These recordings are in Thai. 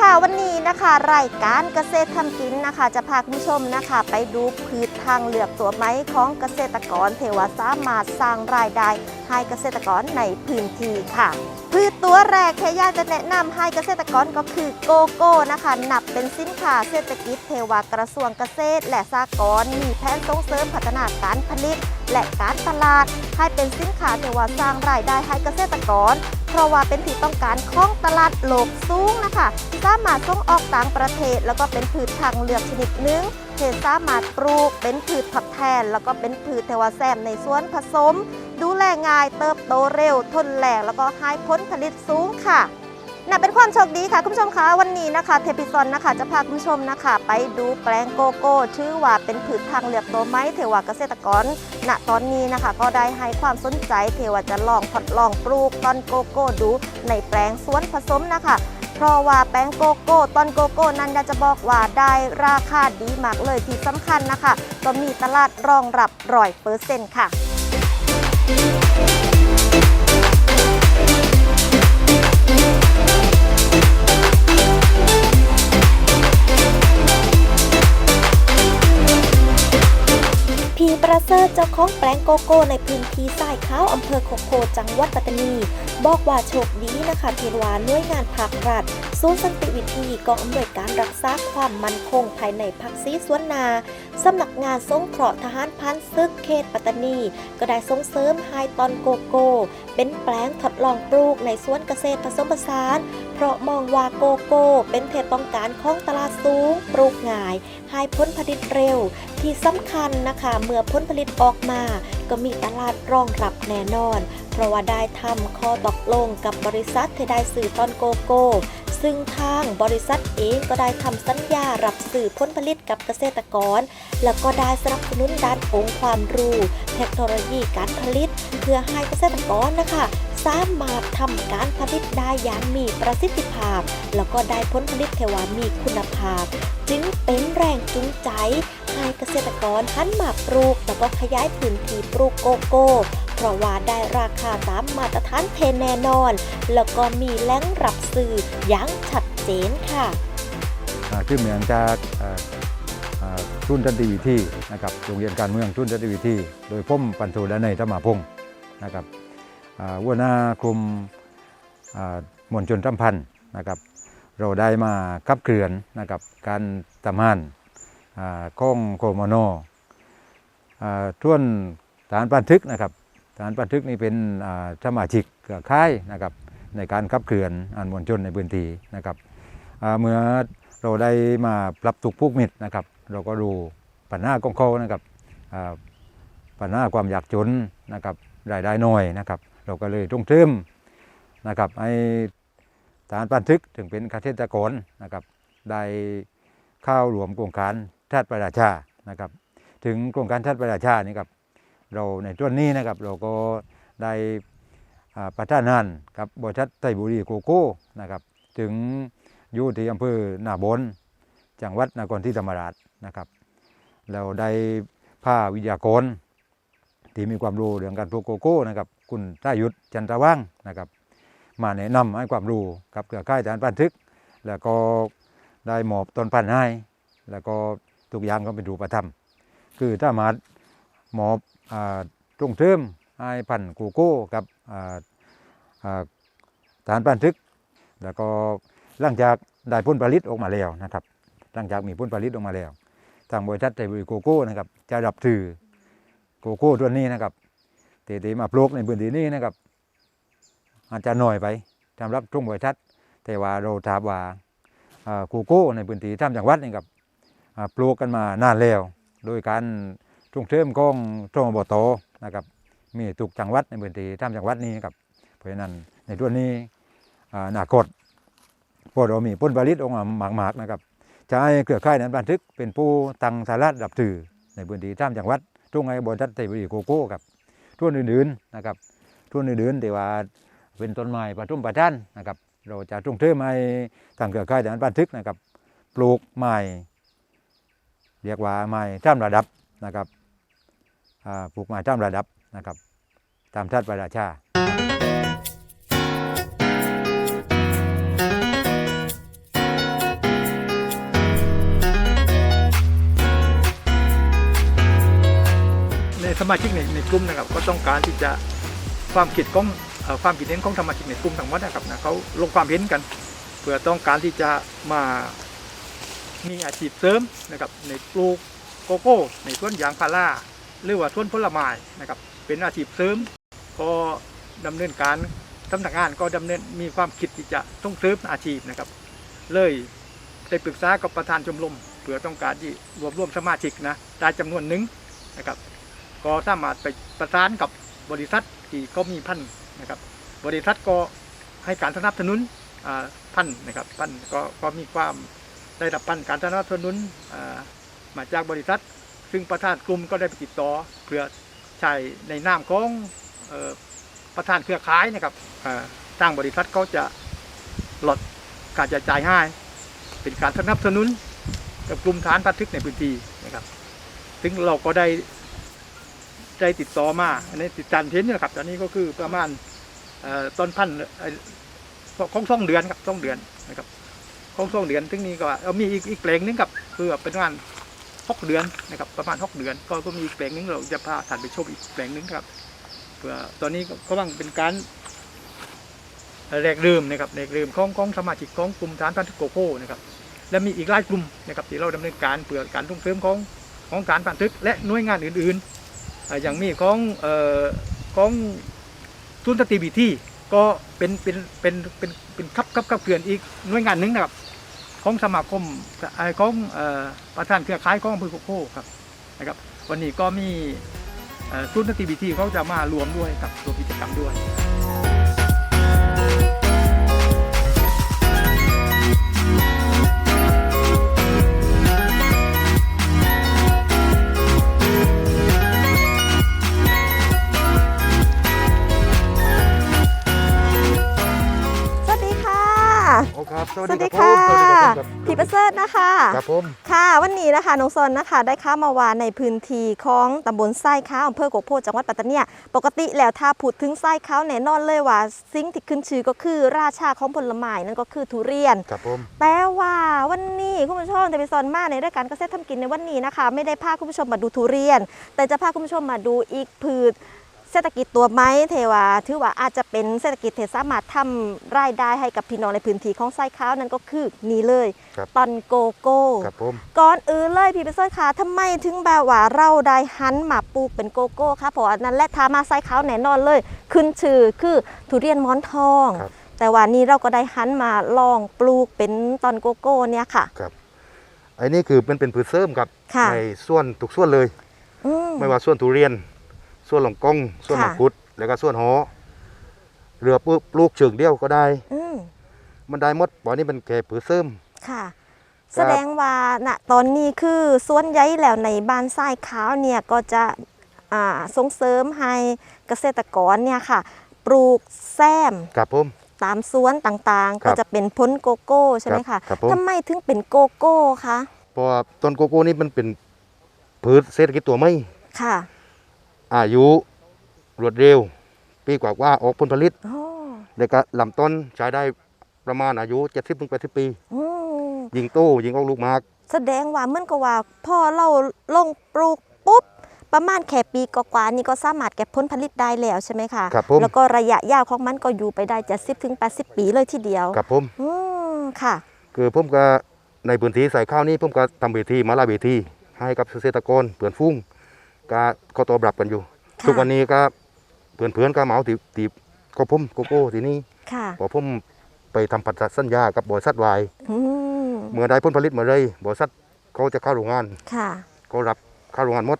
ค่ะวันนี้นะคะรายการเกษตรทำกินนะคะ จะพาคุณผู้ชมนะคะ ไปดูพืชทางเลือกตัวไม้ของเกษตรกรเทวาสามารถสร้างรายได้ให้เกษตรกรในพื้นที่ค่ะพืชตัวแรกแค่อยาจะแนะนำให้เกษตรกรก็คือโกโก้นะคะนับเป็นสินค้าเศรษฐกิจเทวากระทรวงเกษตร และสหกรณ์มีแผนส่งเสริมพัฒนาการผลิต และการตลาด ให้เป็นสินค้าเทวาสร้างรายได้ให้เกษตรกร เพราะว่าเป็นที่ต้องการของตลาดโลกสูงนะคะสามารถส่งออกต่างประเทศ แล้วก็เป็นพืชทางเลือกชนิดหนึ่ง ที่สามารถปลูกเป็นพืชทดแทน แล้วก็เป็นพืชเทวาแซมในสวนผสม ดูแลง่ายเติบโตเร็ว ทนแรงแล้วก็ให้ผลผลิตสูงค่ะน่ะเป็นความโชคดีค่ะคุณผู้ชมคะวันนี้นะคะ เทพิซอนนะคะจะพาคุณผู้ชมนะคะ ไปดูแปลงโกโก้ ชื่อว่าเป็นพืชทางเลือกตัวไม้เทวาเกษตรกรณตอนนี้นะคะ ก็ได้ให้ความสนใจเทวาจะลองทดลองปลูกต้นโกโก้ดูในแปลงสวนผสมนะคะ เพราะว่าแป้งโกโก้ต้นโกโก้นั้นอยากจะบอกว่าได้ราคาดีมากเลยที่สำคัญนะคะ ก็มีตลาดรองรับร้อยเปอร์เซ็นต์ค่ะ พีประเสริฐเจ้าของแปลงโกโก้ในพื้นที่สายขาวอำเภอโคโคจังหวัดปัตตานี บอกว่าโชคดีนะคะที่ว่าหน่วยงานภาครัฐศูนย์สันติวิธีกองอำนวยการรักษาความมั่นคงภายในพักซีสวนนาสำนักงานสงเคราะห์ทหารพันศึกเขตปัตตานี ก็ได้ส่งเสริมไฮตอนโกโก้ เป็นแปลงทดลองปลูกในสวนเกษตรผสมผสาน เพราะมองว่าโกโก้เป็นเทต้องการของตลาดสูง ปลูกง่าย ให้ผลผลิตเร็ว ที่สำคัญนะคะ เมื่อผลผลิตออกมา ก็มีตลาดรองรับแน่นอน เพราะว่าได้ทำข้อตกลงกับบริษัทที่ได้สื่อต้นโกโก้ซึ่งทางบริษัทเองก็ได้ทำสัญญารับสื่อผลผลิตกับเกษตรกร แล้วก็ได้สนับสนุนด้านองค์ความรู้ เทคโนโลยีการผลิต เพื่อให้เกษตรกรนะคะ สามารถทำการผลิตได้อย่างมีประสิทธิภาพ แล้วก็ได้ผลผลิตเทวามีคุณภาพ จึงเป็นแรงจูงใจให้เกษตรกรหันมาปลูก แล้วก็ขยายพื้นที่ปลูกโกโก้ เพราะว่าได้ราคาตามมาตรฐานเทแน่นอน แล้วก็มีแหล่งรับสื่ออย่างชัดเจนค่ะอ่เหมืองจากทุนทันติวิธีนะครับโรงเรียนการเมืองทุนทันติวิธี โดยผมปันโทและในธรรมาพงศ์นะครับ หัวหน้ากลุ่มมวลชนสัมพันธ์นะครับ เราได้มาขับเคลื่อนนะครับการทำงานอ่าของโคมโนท่วนฐานบันทึกนะครับฐานบันทึกนี่เป็นสมาชิกค่ายนะครับในการขับเคลื่อนอันมวลชนในพื้นที่นะครับเมื่อเราได้มาปรับทุกข์ผูกมิตรนะครับ เราก็ดูปัญหาของเขานะครับอ่าปัญหาความอยากจนนะครับรายได้น้อยนะครับ เราก็เลยต้องเติมนะครับให้ฐานบันทึกถึงเป็นเกษตรกรนะครับได้เข้ารวมโครงการชาติประชาชานะครับ ถึงโครงการชาติประชาชานี่ครับเราในส่วนนี้นะครับเราก็ได้ประทานงานกับบริษัทไทยบุรีโกโก้นะครับถึงอยู่ที่อำเภอนาบนจังหวัดนครศรีธรรมราชนะครับ เราได้ผ้าวิทยากรที่มีความรู้เรื่องการปลูกโกโก้นะครับ คุณทายุทธจันทว่างนะครับ มาแนะนำให้ความรู้กับเครือข่ายฐานพันทึก แล้วก็ได้หมอบต้นพันธุ์ให้แล้วก็ทุกอย่างก็เป็นรูปธรรม คือถ้ามาหมอบอ่าตรงเทิมให้พันธุ์โกโก้กับอ่าอ่าฐานพันทึก แล้วก็หลังจากได้ผลผลิตออกมาแล้วนะครับ หลังจากมีผลผลิตออกมาแล้ว ทางบริษัทไทยบุรีโกโก้นะครับจะรับถือโกโก้ตัวนี้นะครับ เตะๆมาปลูกในพื้นที่นี้นะครับ อาจจะหน้อยไปสำหรับทุ่งบริษัทแต่ว่าเราทราบว่าอ่าโก้ในพื้นที่ท่ามจังหวัดนี่ครับปลูกกันมานานแล้ว โดยการทุ่งเทิมของตรงบตนะครับ มีทุกจังหวัดในพื้นที่ท่ามจังหวัดนี้ครับเพราะฉะนั้นในตัวนี้นาคตพวกเรามีผลผลิตออกมามากๆนะครับจะให้เครือข่ายนั้นบันทึกเป็นผู้ตังสาระดับถือในพื้นที่ท่ามจังหวัดทุ่งไอ้บริษัทเทบุรีโกโก้ครับ ทั่วอื่นๆนะครับทุนอื่นๆแต่ว่าเป็นต้นไม้ประทุมประชันนะครับ เราจะทุ่งเทอไม้ทางเครือข่ายแต่นั้นบันทึกนะครับ ปลูกไม้เรียกว่าไม้จ้ำระดับนะครับปลูกไม้จ้ำระดับนะครับ ตามชาติประราชา สมาชิกในในกลุ่มนะครับ ก็ต้องการที่จะความคิดของความคิดเห็นของสมาชิกในกลุ่มทั้งหมดนะครับนะเขาลงความเห็นกัน เพื่อต้องการที่จะมามีอาชีพเสริมนะครับในปลูกโกโก้ ในสวนยางพาราหรือว่าสวนผลไม้นะครับ เป็นอาชีพเสริม ก็ดำเนินการสำนักงานก็ดำเนินมีความคิดที่จะต้องเสริมอาชีพนะครับ เลยได้ปรึกษากับประธานชมรมเพื่อต้องการที่รวบรวมสมาชิกนะได้จำนวนหนึ่งนะครับ ก็สามารถไปประสานกับบริษัทที่เขามีพันธุ์นะครับ บริษัทก็ให้การสนับสนุนพันธุ์นะครับพันธุ์ก็ก็มีความได้รับพันธุ์การสนับสนุนมาจากบริษัท ซึ่งประธานกลุ่มก็ได้ไปติดต่อเพื่อใช้ในนามของอประธานเครือข่ายนะครับอ่าทางบริษัทเขาจะลดการจ่ายจ่ายให้เป็นการสนับสนุนกับกลุ่มฐานพันทึกในพื้นที่นะครับ ซึ่งเราก็ได้ ได้ติดต่อมา อันนี้ติดจันเห็นนี่แหละครับตอนนี้ก็คือประมาณเอ่อต้นพันธุ์ของสองเดือนครับสองเดือนนะครับของสองเดือนซึ่งนี้ก็เอามีอีกอีกแปลงหนึงครับคือเป็นประมาณหกเดือนนะครับประมาณหกเดือน ก็ก็มีอีกแปลงหนึงเราจะพาท่านไปชมอีกแปลงหนึงครับเพื่อตอนนี้ก็กำลังเป็นการแรกเริ่มนะครับแรกเริ่มของของสมาชิกของกลุ่มฐานพันธุ์โกโก้นะครับและมีอีกหลายกลุ่มนะครับที่เราดำเนินการเพื่อการส่งเสริมของของการพันทึกและหน่วยงานอื่นๆ อย่างมีของออของทุนสตรีบีที่ก็เป็นเป็นเป็นเป็นเป็นคับคับคับเกลื่อนอีกหน่วยงานหนึ่งนะครับ ของสมาคมไอของอประธานเครือข่ายของอำเภอโคโค่ครับนะครับ วันนี้ก็มีทุนสตรีบีที่เขาจะมารวมด้วยกับรวมกิจกรรมด้วย โอ้ครับ สวัสดีค่ะพี่ประเสริฐนะคะครับผมค่ะ วันนี้นะคะน้องซนนะคะ ได้เข้ามาวานในพื้นที่ของตำบลไส้ข้าวอำเภอโกโพจังหวัดปัตตานีปกติแล้วถ้าพูดถึงไส้ข้าวแน่นอนเลยว่าสิ่งที่ขึ้นชื่อก็คือราชาของผลไม้นั่นก็คือทุเรียนครับผมแต่ว่าวันนี้คุณผู้ชมจะไปสอนมาในรายการเกษตรทำกินในวันนี้นะคะ ไม่ได้พาคุณผู้ชมมาดูทุเรียน แต่จะพาคุณผู้ชมมาดูอีกพืช เศรษฐกิจตัวไม้เทวาถือว่าอาจจะเป็นเศรษฐกิจที่สามารถทำรายได้ให้กับพี่น้องในพื้นที่ของไส้ข้าวนั่นก็คือนี่เลยครับตอนโกโก้ครับผม ก่อนอื่นเลยพี่ไปเซอร์ค่ะทำไมถึงแบบว่าเราได้หันมาปลูกเป็นโกโก้คะเพราะอันนั้นและทามาไส้ขาวแน่นอนเลย ขึ้นชื่อคือทุเรียนหมอนทอง ครับ แต่ว่านี่เราก็ได้หันมาลองปลูกเป็นตอนโกโก้เนี่ยค่ะ ครับไอ้นี่คือเป็นเป็นพืชเสริมครับค่ะ ในส่วนทุกส่วนเลย อืม ไม่ว่าส่วนทุเรียน ส่วนหลงกองส่วนค่ะ มังคุด แล้วก็ส่วนหอเรือปลูกปลูกเชิงเดียวก็ได้ อืมมันได้หมดเพราะนี่เป็นแค่พืชเสริม ค่ะครับแสดงว่าณตอนนี้คือส่วนใหญ่แล้วในบ้านทรายขาวเนี่ยก็จะอ่าส่งเสริมให้เกษตรกรเนี่ยค่ะ ปลูกแซมครับผม ตามสวนต่างๆ ครัก็บจะเป็นพ้นโกโก้ใช่ไหมครัคะบครับผม ทำไมถึงเป็นโกโก้คะเพราะว่าต้นโกโก้นี่มันเป็นพืชเศรษฐกิจตัวไม่ ค่ะ อายุรวดเร็ว ปีกว่าว่าๆออกผลผลิตโอ้แล้วก็ลำต้นใช้ได้ประมาณอายุ70-80ปีอืมยิงโตยิงออกลูกหมาก แสดงว่าเหมื่อนกับว่าพอเราลงปลูกปุ๊บประมาณแค่ปีกว่าๆนี่ก็สามารถเก็บผลผลิตได้แล้วใช่ไหมคะครับผมแล้วก็ระยะยาวของมันก็อยู่ไปได้70ถึง80ปีเลยทีเดียวครับผมอืมค่ะ คือผมก็ในพื้นที่ใส่ข้าวนี้ผมก็ทำเวทีมาหลายเวทีให้กับเกษตรกรเพื่อนฟุ้ง ก็เขาตอบรับกันอยู่ ค่ะ ทุกวันนี้ก็เพื่อนเพื่อนๆก็เหมาตีตีก็ผมโกโก้ทีนี้ค่ะ พอผมไปทำพันธสัญญากับบริษัทวาย อืม เมื่อได้ผลผลิตมาเลยบริษัทเขาจะเข้าโรงงานค่ะ เขารับเข้าโรงงานหมด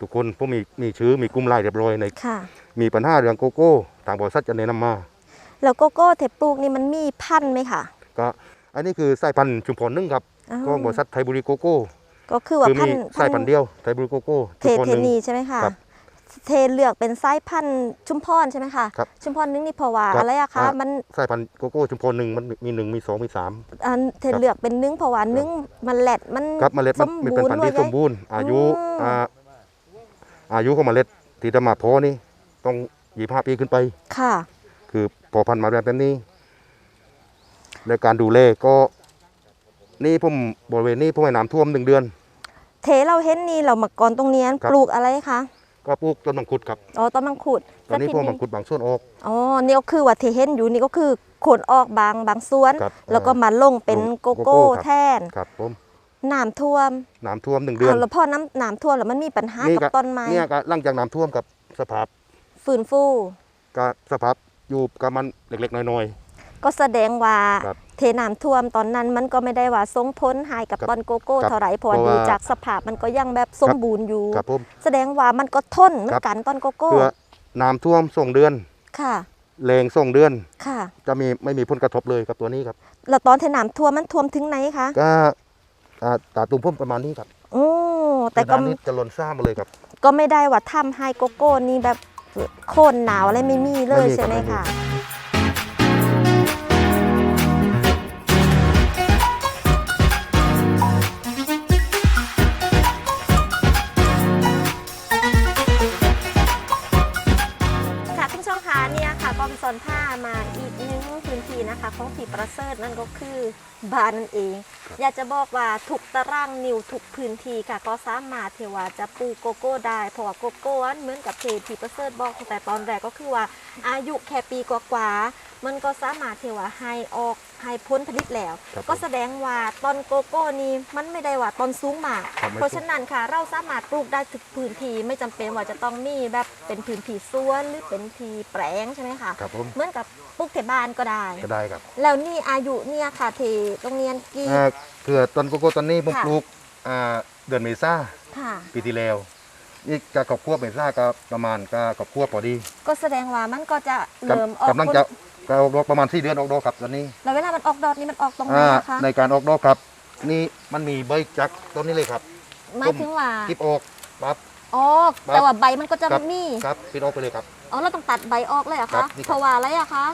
ทุกคนพวกมีมีชื่อมีกลุ่มไลน์เรียบร้อยในค่ะ มีปัญหาเรื่องโกโก้ทางบริษัทจะแนะนำมา แล้วโกโก้เทปปลูกนี่มันมีพันธุ์ไหมคะก็อันนี้คือสายพันธุ์ชุมพรหนึ่งครับอ๋อของบริษัทไทยบุรีโกโก้ ก็คือว่าคือพัมีนธุ์สายพันธุ์เดียวไทยบุรีโกโก้เทชุมพรเทหนึ่ง นีใช่ไหมคะครับเทเลือกเป็นไส้พันธุ์ชุมพรใช่ไหมคะครับชุมพรนึงนี่เพราะว่าครับอะไรอะคะอ่ามั มันสายพันธุ์โกโก้ชุมพรหนึ่งมันมีหนึ่งมีสองมีสาม อันเทเลือกเป็นนึ่งเพราะว่านึ่งมันแหลดมันครับเมล็ดมันสมันบูเป็นรณ์พันธุ์ด้วยที่ไหมสมบูรณ์ อายุอืม อ่าอายุของเมล็ดที่จะมาเพาะนี่ต้องยี่ห้าปีขึ้นไป ค่ะ คือพอพันธุ์มาแบบนี้ในการดูแลก็ นี่ผมบริเวณนี้ผมให้น้ำท่วมหนึ่งเดือน เทเราเห็นนี่เรามาก่อนตรงเนี้ยครับปลูกอะไรคะก็ปลูกต้นมังคุดครับอ๋อต้นมังคุดตอนนี้แล้วพวกทีมังคุดบางส่วนออกอ๋อนี่ก็คือว่าที่เห็นอยู่นี่ก็คือขนออกบางบางส่วนครับแล้วก็มาลงเป็นลงโกโกโก้โก้ครับแทนครับผมน้ำท่วมน้ำท่วมหนึ่งเดือนาวแล้วพอน้ำน้ำท่วมแล้วมันมีปัญหากับต้นไม้เนี่ยก็หลังจากน้ำท่วมกับสภาพฟื้นฟูก็สภาพอยู่กับมันเล็กๆน้อยก็แสดงว่าครับ เทน้ำท่วมตอนนั้นมันก็ไม่ได้ว่าส่งผลหายกับครับต้นโกโก้ครับเท่าไหร่เพราะว่าเพราะดูว่าจากสภาพมันก็ยังแบบสมบูรณ์อยู่ๆครับผม แสดงว่ามันก็ทนเหมือครันบกันต้นโกโก้ เพื่อน้ำท่วมส่งเดือนค่ะ แรงส่งเดือน ค่ะ จะมีไม่มีผลกระทบเลยกับตัวนี้ครับ แล้วตอนเทน้ำท่วมมันท่วมถึงไหนคะ ก็อ่าตาตุ่มพุ่มประมาณนี้ครับโอ้แต่ก็น้ำนี้จะล้นซ่ามาเลยครับ ก็ไม่ได้ว่าทำให้โกโก้นี่แบบโค่นหนาวอะไรไม่มีเลยไม่มีใช่ไหมครับไม่มี คะค่ะ ของผีประเสริฐนั่นก็คือบ้านนั่นเอง อยากจะบอกว่าทุกตารางนิ้วทุกพื้นที่ค่ะ ก็สามารถเทว่าจะปลูกโกโก้ได้เพราะว่าโกโก้อันเหมือนกับเพจผีประเสริฐบอกตั้งแต่ตอนแรกก็คือว่าอายุแค่ปีกว่าๆ มันก็สามารถเทว่าให้ออกให้พ้นผลิตแล้ว ครับก็แสดงว่าต้นโกโก้นี้มันไม่ได้ว่าต้นสูงมาก ครับไม่เพราะฉะนั้นค่ะ เราสามารถปลูกได้ทุกพื้นที่ไม่จำเป็นว่าจะต้องมีแบบเป็นพื้นที่สวนหรือเป็นที่แปลงใช่ไหมคะครับผมเหมือนกับปลูกที่บ้านก็ได้ ก็ได้ครับแล้วนี่อายุเนี่ยค่ะที่โรงเรียนกี่อ่าคือต้นโกโก้ต้นนี้ผมค่ะ ปลูกอ่าเดือนเมษาค่ะ ปีที่แล้วนี่กะขอบคั่วเมษาก็ประมาณกะขอบคั่วพอดีก็แสดงว่ามันก็จะกำเริ่มออกกำลังผลจะ ก็ออกดอกประมาณสี่เดือนออกดอกครับตอนนี้แล้วเวลามันออกดอกนี่มันออกตรงไหนอ่าอะคะในการออกดอกครับ นี่มันมีใบจากต้นนี้เลยครับหมายถึงว่าทิบออกปั๊บออกแต่ว่าใบมันก็จะครับมีครับปิดออกไปเลยครับ อ๋อเราต้องตัดใบออกเลยเหรอะครัคะบนี่ครับ เพราะว่าอะไรอะคะ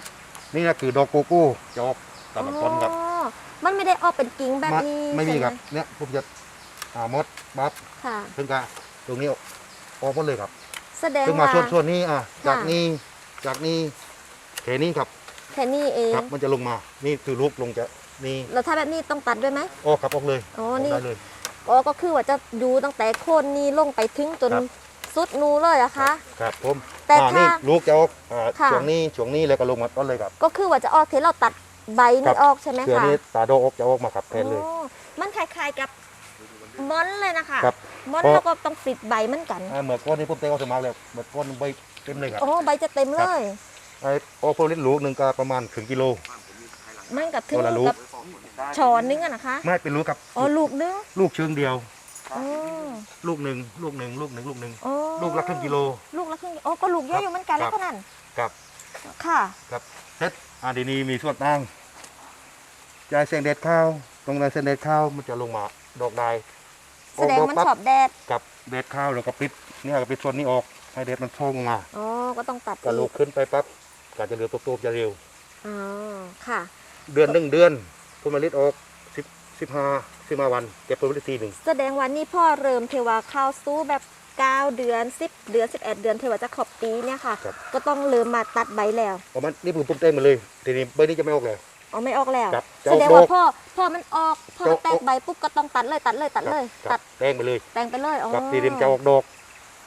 นี่นะคือดอกโกโก้จะออกตามลำต้นครับ อ๋อมันไม่ได้ออกเป็นกิ่งแบบไม่นี้ไม่มีใช่หครับเนี่ยผมจะอ่ามดปั๊บค่ะ ถึงกะตรงนี้ออกหมดเลยครับแสดงถึงมาว่าส่วนส่วนนี้อะจากค่ะ นี้จากนี้แค่นี้ครับ แค่นี้เองครับมันจะลงมา นี่คือลูกลงจะนี่แล้วถ้าแบบนี้ต้องตัดด้วยไหมออกครับออกเลยอ๋อออกนี่ได้เลยอ๋อก็คือว่าจะดูตั้งแต่โคนนี้ลงไปถึงจนครับสุดนูเลยอะคะ ครับผมแต่อ่าถ้านี่ลูกจะออกอ่าค่ะช่วงนี้ช่วงนี้แล้วก็ลงมาต้นเลยครับ ก็คือว่าจะออกเทเราตัดใบครันี่บออกใช่ไหมเสือคะนี้ตาโดออกจะออกมาครับแทนเลยอ๋อมันคล้ายๆกับมอนเลยนะคะครับมอนเพราะแล้วก็ต้องปิดใบเหมือนกันอ่าเหมือนก้อนนี้ผมเตะออกสมัครแล้วเหมือนก้อนใบเต็มเลยครับโอ้ใบจะเต็มเลย ไอ้ออกผลิตลูกหนึ่งก็ประมาณถึงกิโล มันกับถึงตัวละลูก กับช้อนนึงอะนะคะไม่เป็นลูกครับอ๋อลูกนึงลูกเชิงเดียว อ๋อลูกหนึ่งลูกหนึ่งลูกหนึ่งลูกหนึ่งอ๋อลูกละครึ่งกิโล ลูกละครึ่งโอ้ก็ลูกเยอะอยู่เหมือนกันคแล้รัวบก็นั่นครับค่ะ ครับเซ็ตอาดีนีมีส่วนตั้งจ่ายเส้นเด็ดข้าวตรงนั้นเส้นเด็ดข้าวมันจะลงมาดอกได้แสดงมันชอบแดดกับเด็ดข้าวแล้วก็ปิดเนี่ยก็ปิดส่วนนี้ออกให้เด็ดมันโช่งมา อ๋อก็ต้องตัดก็ลูอีกกขึ้นไปปั๊บ การจะเหลือตัวโตจะเร็ว อ๋อ ค่ะ เดือนหนึ่งเดือนผลผลิตออกสิบสิบห้าสิบห้าวันเก็บผลผลิตทีหนึ่งแสดงว่านี่พ่อเริ่มเทวาเข้าสู้แบบ 9 เดือน 10 เดือน 11 เดือนเทวาจะขอบปีเนี่ยค่ะ ครับ ก็ต้องเริ่มมาตัดใบแล้วประมาณนี่ผมปุ่มเต้มาเลยทีนี้ใบนี้จะไม่ออกเลยอ๋อไม่ออกแล้ว ครับจะแสออกดงว่าดอกพ่อพ่อมันออกพ่อจะออก แตกใบปุ๊บก็ต้องตัดเลยตัดเลยตัดเลย ครัตับดแตงไปเลยแต่งไปเลยอ๋อครับทีนี้มันจะออกดอก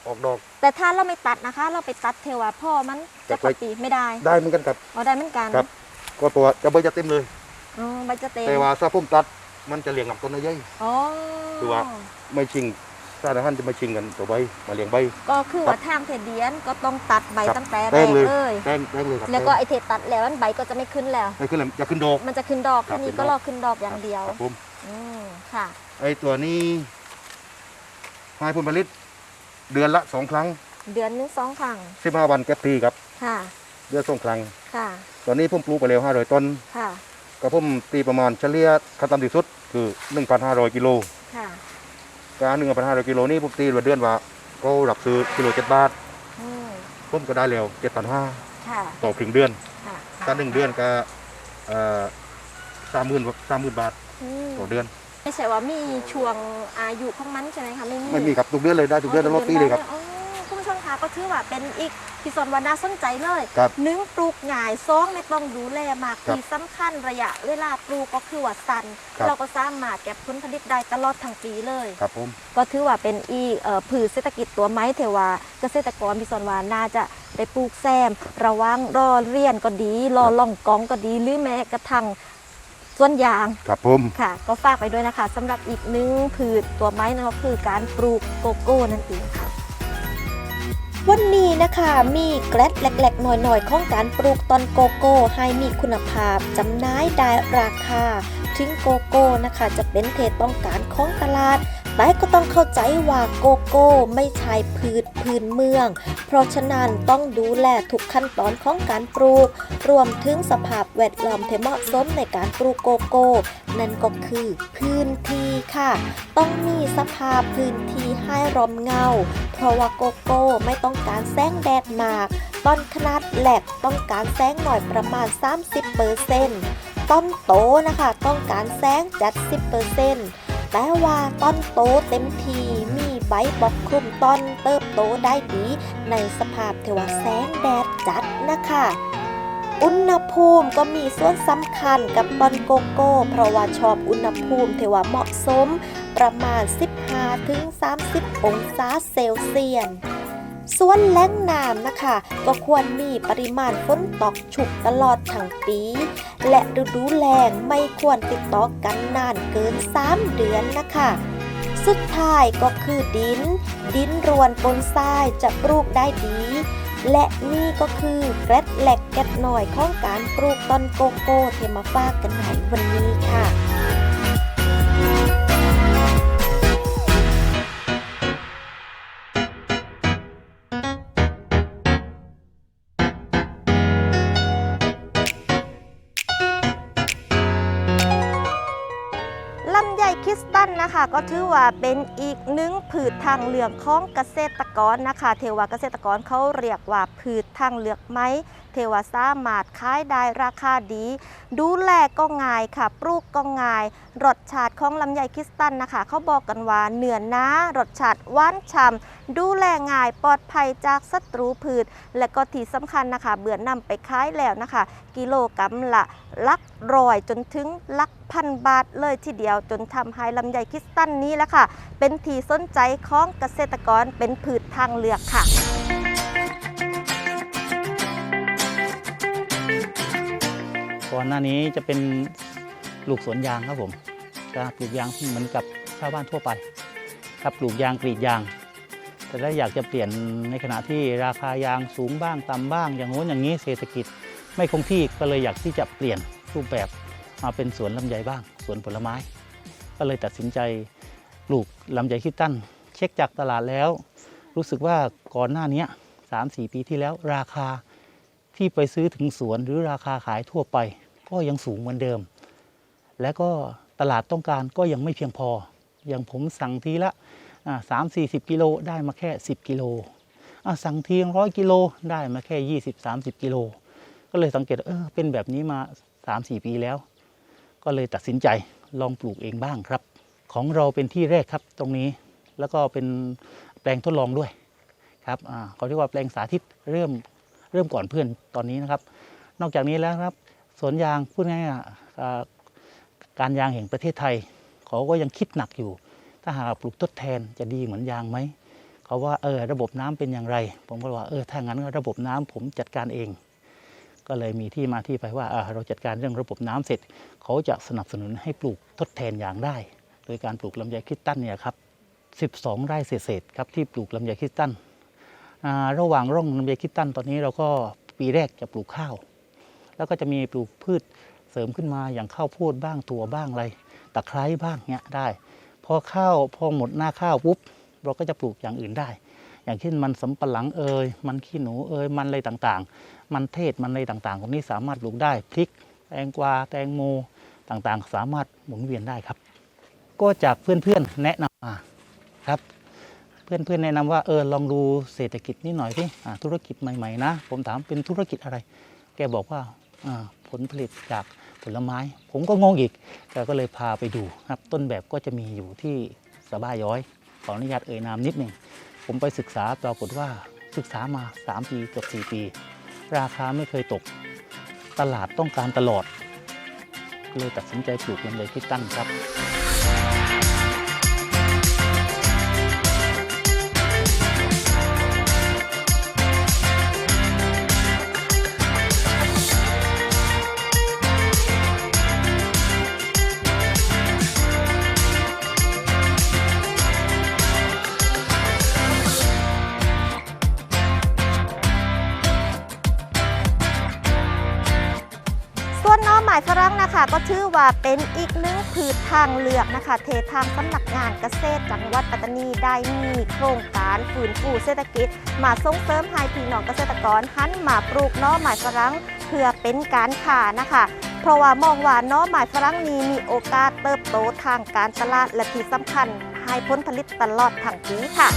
ออกดอก แต่ถ้าเราไม่ตัดนะคะ เราไปตัดเทวาพ่อมันจะจะไปขอบปีไม่ได้ได้เหมือนกันครับ อ๋อได้เหมือนกันครับ ก็ตัวจะใบจะเต็มเลย อ๋อใบจะเต็มแต่ว่าถ้าผมตัดมันจะเลี้ยงลำต้นได้เยอะอ๋อคือว่าไม่ชิงสารอาหารจะมาชิงกันตัวใบมาเลี้ยงใบ ก็คือว่าทางเทเดียนก็ต้องตัดใบครับตั้งแต่แรแป้งกเลยเลยแป้งแป้งเลยครับแล้วก็ไอเทตัดแล้วนั้นใบก็จะไม่ขึ้นแล้วไม่ขึ้นเลยจะขึ้นดอก มันจะขึ้นดอกครัทีบนี้ขึ้นก็ดอกรอขึ้นดอกอย่างเดียวครับผมอืมค่ะ ไอตัวนี้ให้ผลผลิต เดือนละสองครั้ง เดือนหนึงสองครั้งสิบห้าวันเก็บทีครับ ค่ะ เดือนสองครั้ง ค่ะ ตอนนี้ผมปลูกไปแล้วห้าร้อยต้นค่ะ ก็ผมตีประมาณเฉลี่ยขั้นต่ำที่สุดคือหนึ่งพันห้าร้อยกิโลค่ะการหนึ่งพันห้าร้อยกิโลนี่ผมตีว่าเดือนว่าก็รับซื้อกิโลเจ็ดบาทอืมผมก็ได้แล้วเจ็ดพันห้าค่ะ ต่อครึ่งเดือนค่ะถ้าหนึ่งเดือนก็สามหมื่นสามหมื่นบาทอืมต่อเดือน ไม่ใช่ว่ามีช่วงอายุของมันใช่ไหมคะไม่มีไม่มีครับทุกเดือนเลยได้ทุกเดือนตลอดปีเลยครับ อ๋อคุณผู้ชมคะก็ถือว่าเป็นอีกที่สนวันน่าสนใจเลยครับหนึ่งปลูกง่ายสองไม่ต้องดูแลมากครับที่สำคัญระยะเวลาปลูกก็คือว่าสั้นครับ เราก็สามารถเก็บผลผลิตได้ตลอดทั้งปีเลย ครับผม ก็ถือว่าเป็นอีกเอ่อพืชเศรษฐกิจตัวไม้เทว่าเกษตรกรพิศนวาน่าจะได้ปลูกแซม ระวังรอเรียนก็ดี รอล่องกองก็ดี หรือแม้กระทั่ง สวนยางครับผมค่ะ ก็ฝากไปด้วยนะคะสำหรับอีกหนึ่งพืชตัวไม้นะคะคือการปลูกโกโก้นั่นเองค่ะวันนี้นะคะมีเกล็ดเล็กๆ หน่อยๆ ของการปลูกต้นโกโก้ ให้มีคุณภาพจำหน่ายได้ราคา ถึงโกโก้นะคะ จะเป็นเทต้องการของตลาด แต่ก็ต้องเข้าใจว่าโกโก้ไม่ใช่พืชพื้นเมือง เพราะฉะนั้นต้องดูแลทุกขั้นตอนของการปลูก รวมถึงสภาพแวดล้อมที่เหมาะสมในการปลูกโกโก้ นั่นก็คือพื้นที่ค่ะ ต้องมีสภาพพื้นที่ให้ร่มเงา เพราะว่าโกโก้ไม่ต้องการแสงแดดมาก ต้นขนาดแหลกต้องการแสงหน่อยประมาณ 30%ต้นโตนะคะ ต้องการแสงจัด 10% แต่ว่าต้นโตเต็มทีมีใบบอกคลุมต้นเติบโตได้ดีในสภาพเทวแสงแดดจัดนะคะอุณหภูมิก็มีส่วนสำคัญกับต้นโกโก้ เพราะว่าชอบอุณหภูมิเทว่าเหมาะสม ประมาณ 15-30 องศาเซลเซียส ส่วนแหล่งน้ำนะคะ ก็ควรมีปริมาณฝนตกชุกตลอดทั้งปี และฤดูแล้งไม่ควรติดต่อกันนานเกิน 3 เดือนนะคะสุดท้ายก็คือดิน ดินรวนปนทรายจะปลูกได้ดี และนี่ก็คือเกร็ดแหลกเกร็ดหน่อยของการปลูกต้นโกโก้เทมาฝากันในวันนี้ค่ะ คริสตันนะคะก็ถือว่าเป็นอีกหนึ่งพืชทางเลือกของเกษตรกรนะคะเทวาเกษตรกรเขาเรียกว่าพืชทางเลือกไหมเทวาสามารถขายได้ราคาดี ดูแลก็ง่ายค่ะ ปลูกก็ง่าย รสชาติของลำไยคริสตันนะคะเขาบอกกันว่าเนื้อน้ารสชาติหวานฉ่ำดูแลง่ายปลอดภัยจากศัตรูพืช และก็ที่สำคัญนะคะเบื่อนำไปขายแล้วนะคะ กิโลกรัมละลักร้อยจนถึงลักพันบาทเลยทีเดียวจนทำให้ลำไยคริสตันนี้แหละค่ะ เป็นที่สนใจของเกษตรกรเป็นพืชทางเลือกค่ะก่อนหน้านี้จะเป็นปลูกสวนยางครับผมจะปลูกยางเหมือนกับชาวบ้านทั่วไป ครับปลูกยางกรีดยาง แต่ถ้าอยากจะเปลี่ยนในขณะที่ราคายางสูงบ้างต่ำบ้าง อย่างโน้นอย่างนี้เศรษฐกิจไม่คงที่ก็เลยอยากที่จะเปลี่ยนรูปแบบมาเป็นสวนลำไยบ้าง สวนผลไม้ ก็เลยตัดสินใจปลูกลำไยคิดตั้น เช็คจากตลาดแล้ว รู้สึกว่าก่อนหน้านี้สามสี่ปีที่แล้วราคาที่ไปซื้อถึงสวนหรือราคาขายทั่วไป ก็ยังสูงเหมือนเดิม และก็ตลาดต้องการก็ยังไม่เพียงพอ อย่างผมสั่งทีละสามสี่สิบกิโลได้มาแค่ 10 กิโลสั่งทีร้อยกิโลได้มาแค่ 20 30 กิโล ก็เลยสังเกตเออเป็นแบบนี้มา 3-4 ปีแล้ว ก็เลยตัดสินใจ ลองปลูกเองบ้างครับ ของเราเป็นที่แรกครับตรงนี้แล้วก็เป็นแปลงทดลองด้วยครับเขาเรียกว่าแปลงสาธิตเริ่มเริ่มก่อนเพื่อนตอนนี้นะครับ นอกจากนี้แล้วครับสวนยางพูดง่ายๆอะอ่าการยางแห่งประเทศไทย เขาก็ยังคิดหนักอยู่ ถ้าหากปลูกทดแทนจะดีเหมือนยางไหมเขาว่าเออระบบน้ำเป็นอย่างไร ผมก็ว่าเออถ้างั้นระบบน้ำผมจัดการเอง ก็เลยมีที่มาที่ไปว่าเราจัดการเรื่องระบบน้ำเสร็จ เขาจะสนับสนุนให้ปลูกทดแทนอย่างได้ โดยการปลูกลำไยคริสตันเนี่ยครับ12 ไร่เศษๆครับที่ปลูกลำไยคริสตันระหว่างร่องลำไยคริสตันตอนนี้เราก็ปีแรกจะปลูกข้าว แล้วก็จะมีปลูกพืชเสริมขึ้นมาอย่างข้าวโพดบ้างถั่วบ้างอะไรตะไคร้บ้างเนี้ยได้ พอข้าวพอหมดหน้าข้าวปุ๊บเราก็จะปลูกอย่างอื่นได้ อย่างเช่นมันสำปะหลังเอยมันขี้หนูเอยมันอะไรต่างๆ มันเทศมันอะไรต่างๆพวกนี้สามารถปลูกได้พริกแตงกวาแตงโมต่างๆ สามารถหมุนเวียนได้ครับ ก็จากเพื่อนๆแนะนำมาครับเพื่อนๆแนะนำว่าเออลองดูเศรษฐกิจนิดหน่อยสิอ่ธุรกิจใหม่ๆนะ ผมถามเป็นธุรกิจอะไร แกบอกว่าผลผลิตจากผลไม้ ผมก็งงอีกแกก็เลยพาไปดูครับ ต้นแบบก็จะมีอยู่ที่สะบ้าย้อยขออนุญาตเอ่ยนามนิดหนึ่ง ผมไปศึกษาปรากฏว่าศึกษามา 3 ปีกับ 4 ปี ราคาไม่เคยตก ตลาดต้องการตลอด เลยตัดสินใจปลูกลำไยที่ตั้งครับ ก็ถือว่าเป็นอีกหนึ่งพืชทางเลือกนะคะ เททางสำนักงานเกษตรจังหวัดปัตตานีได้มีโครงการฟื้นฟูเศรษฐกิจ มาส่งเสริมให้พี่น้องเกษตรกรหันมาปลูกน้อหมายฝรั่งเพื่อเป็นการค้านะคะเพราะว่ามองว่าน้อหมายฝรั่งนี้มีโอกาสเติบโตทางการตลาดและที่สำคัญให้ผลผลิตตลอดทั้งปีค่ะ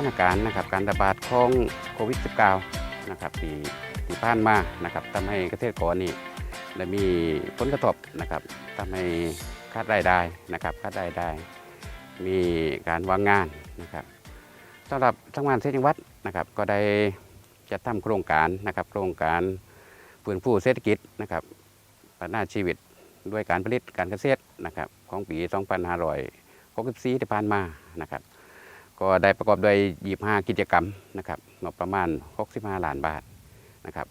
ถานการณ์นะครับการระบาดของโควิด -19 นะครับที่ที่ผ่านมานะครับทำให้เกษตรกรนี่ได้มีผลกระทบนะครับทำให้ขาดรายได้นะครับขาดรายได้ มีการวางงานนะครับสำหรับทางงานเทศจังหวัดนะครับก็ได้จัดทำโครงการนะครับโครงการฟื้นฟูเศรษฐกิจนะครับพัฒนาชีวิตด้วยการผลิตการเกษตรนะครับของปี 2564ที่ผ่านมานะครับ ก็ได้ประกอบด้วย 25 กิจกรรมนะครับงบประมาณ 65 ล้านบาทนะครับ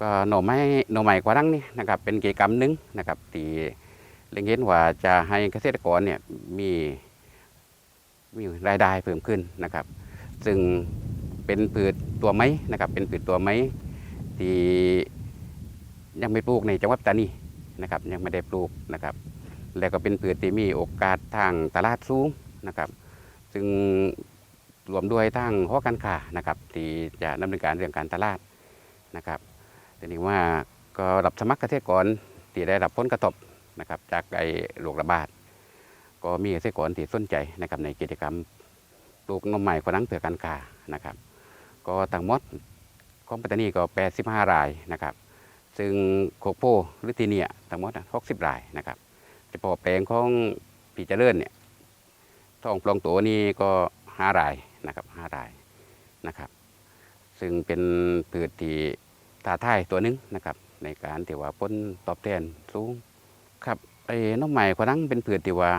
ก็หน่อไม้หน่อไม้กว่าดังนี่นะครับเป็นกิจกรรมหนึ่งนะครับที่เล็งเห็นว่าจะให้เกษตรกรเนี่ยมีมีรายได้เพิ่มขึ้นนะครับ ซึ่งเป็นพืชตัวไม้นะครับ เป็นพืชตัวไม้ที่ยังไม่ปลูกในจังหวัดตตานีนะครับยังไม่ได้ปลูกนะครับ แล้วก็เป็นพืชที่มีโอกาสทางตลาดสูงนะครับ ซึ่งรวมด้วยทั้งหอการค้านะครับที่จะดำเนินการเรื่องการตลาดนะครับทีนี้ว่าก็รับสมัครเกษตรกรที่ได้รับผลกระทบนะครับจากไอ้โรคระบาดก็มีเกษตรกรที่สนใจนะครับในกิจกรรมปลูกนมใหม่คนนั้งเพื่อการค้านะครับ ก็ทั้งหมดของปัตตานีก็85รายนะครับซึ่งโคกโพหรือทีเนี่ยทั้งหมด60รายนะครับเฉพาะแปลงของปีเจริญเนี่ย ทองปลองตัวนี้ก็ห้ารายนะครับห้ารายนะครับ ซึ่งเป็นพืชที่ท้าทายตัวหนึงนะครับ ในการที่ว่าผลตอบแทนสูงครับไอ้น้องใหม่คนนั้นเป็นพืชที่ว่า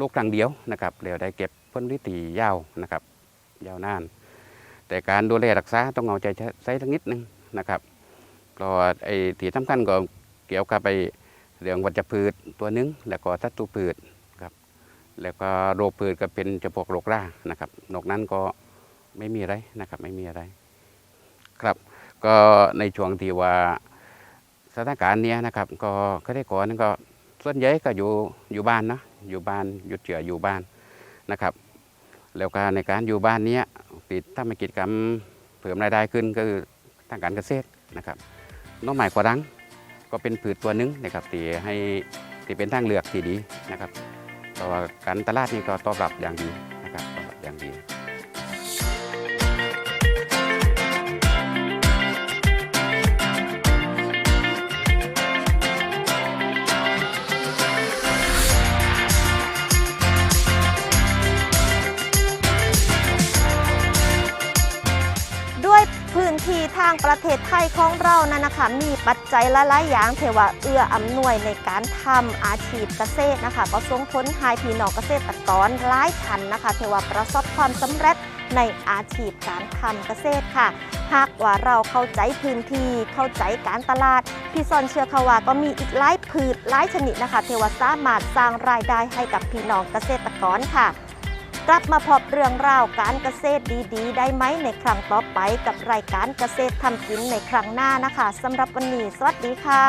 ลูกครั้งเดียวนะครับแล้วได้เก็บผลผลิตียาวนะครับ ยาวนาน แต่การดูแลรักษาต้องเอาใจใส่ทั้งนิดนึงนะครับเพราะว่าไอ้ที่สำคัญก็เกี่ยวกับไปเรื่องวัชพืชตัวหนึง แล้วก็ศัตรูพืช แล้วก็โรคพืชก็เป็นเฉพาะโรครานะครับนอกนั้นก็ไม่มีอะไรนะครับไม่มีอะไร ครับก็ในช่วงที่ว่าสถานการณ์เนี้ยนะครับ ก็เกษตรกรนั่นก็ส่วนใหญ่ก็อยู่อยู่บ้านนะอยู่บ้านหยุดเฉื่ออยู่บ้านนะครับ แล้วก็ในการอยู่บ้านเนี้ยติดถ้ามีกิจกรรมเพิ่มรายได้ขึ้นก็คือทางการเกษตรนะครับน้องใหม่กว่าดังก็เป็นพืชตัวหนึงนะครับที่ให้ที่เป็นทางเลือกที่ดีนะครับ แต่ว่าการตลาดนี่ก็ตอบรับอย่างดีนะครับตอบรับอย่างดีางประเทศไทยของเรานั้นนะคะมีปัจจัยหลายๆอย่างเทว่าเอื้ออำนวยในการทำอาชีพเกษตรนะคะ ก็ส่งผลให้พี่น้องเกษตรกรหลายท่านนะคะเทว่าประสบความสำเร็จในอาชีพการทำเกษตรค่ะ หากว่าเราเข้าใจพื้นที่เข้าใจการตลาด พี่ซอนเชื่อค่ะว่าก็มีอีกหลายพืชหลายชนิดนะคะ เทว่าสามารถสร้างรายได้ให้กับพี่น้องเกษตรกรค่ะ กลับมาพบเรื่องราวการเกษตรดีๆ ได้ไหมในครั้งต่อไปกับรายการเกษตรทำกินในครั้งหน้านะคะสำหรับวันนี้สวัสดีค่ะ